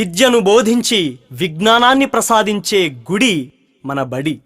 విద్యను బోధించి విజ్ఞానాన్ని ప్రసాదించే గుడి మన బడి.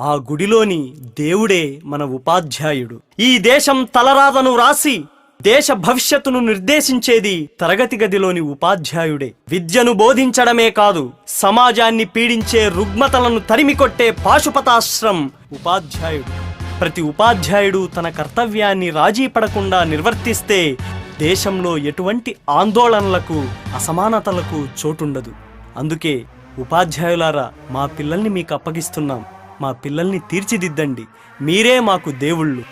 ఆ గుడిలోని దేవుడే మన ఉపాధ్యాయుడు. ఈ దేశం తలరాతను వ్రాసి దేశ భవిష్యత్తును నిర్దేశించేది తరగతి గదిలోని ఉపాధ్యాయుడే. విద్యను బోధించడమే కాదు సమాజాన్ని పీడించే రుగ్మతలను తరిమికొట్టే పాశుపతాశ్రం ఉపాధ్యాయుడు. ప్రతి ఉపాధ్యాయుడు తన కర్తవ్యాన్ని రాజీ పడకుండా నిర్వర్తిస్తే దేశంలో ఎటువంటి ఆందోళనలకు అసమానతలకు చోటుండదు. అందుకే ఉపాధ్యాయులారా మా పిల్లల్ని మీకు అప్పగిస్తున్నాం. మా పిల్లల్ని తీర్చిదిద్దండి. మీరే మాకు దేవుళ్ళు.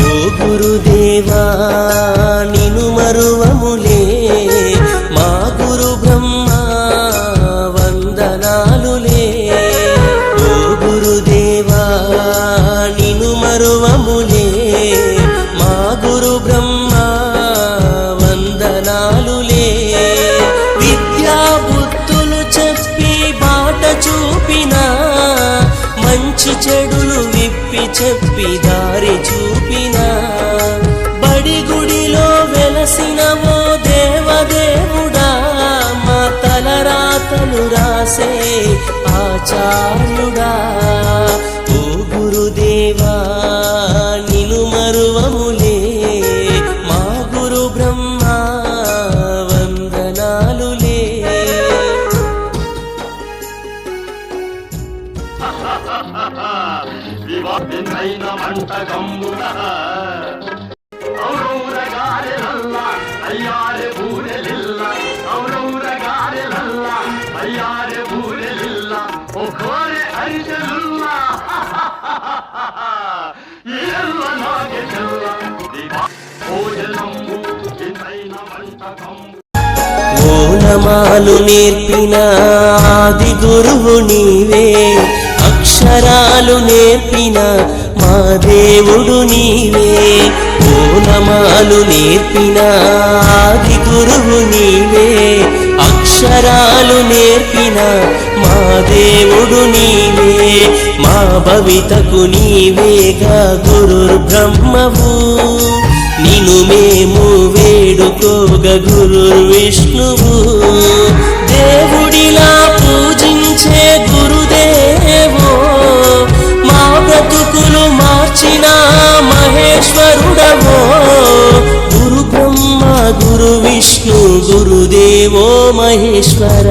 ఓ గురుదేవా నిను మరువములే. మా గురు బ్రహ్మ వందనాలులే. ఓ గురుదేవా నిను మరువములే. ఆచార్యుడా ఓ గురుదేవా నిను మరువములే. మా గురు బ్రహ్మ వందనాలులే. వివాదినైన మంటకంబున ఔరౌరగారెలల్ల అయ్యారె ఒక్కోరె అరిసెలుల్ల ఈరల్ల భోజనంబు వినైన మంటకంబు ఓనమాలు నేర్పిన ఆది గురువు నీవే. అక్షరాలు నేర్పిన మా దేవుడు నీవే. ఓనమాలు నేర్పిన ఆది గురువు నీవే. అక్షరాలు నేర్పిన మా దేవుడు నీ మా భవితకు నీవేగా గురు బ్రహ్మవు నిను మేము వేడుకోగ గురు విష్ణువు దేవుడిలా పూజించే గురుదేవో మా బ్రతుకులు మార్చిన మహేశ్వరుడవో. గురు బ్రహ్మ గురు విష్ణు గురుదేవో మహేశ్వర.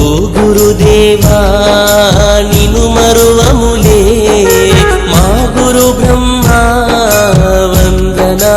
ఓ గురుదేవా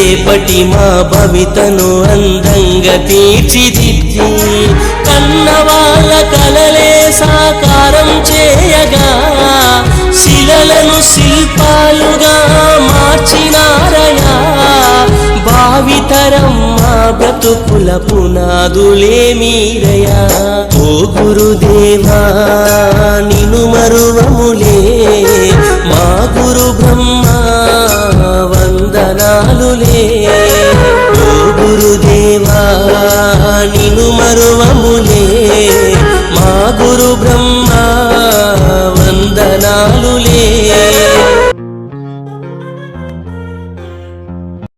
రేపటి మా భవితను అందంగా తీర్చిదిద్ది. కన్నవాళ్ళ కలలే సాకారం చేయగా శిలలను శిల్పాలుగా మార్చినారయా భావితరం మా బ్రతుకుల పునాదులే మీరయా ఓ గురుదేవా నిను మరువములే. మా గురు బ్రహ్మ వందనాలులే. गुरुब्रह्म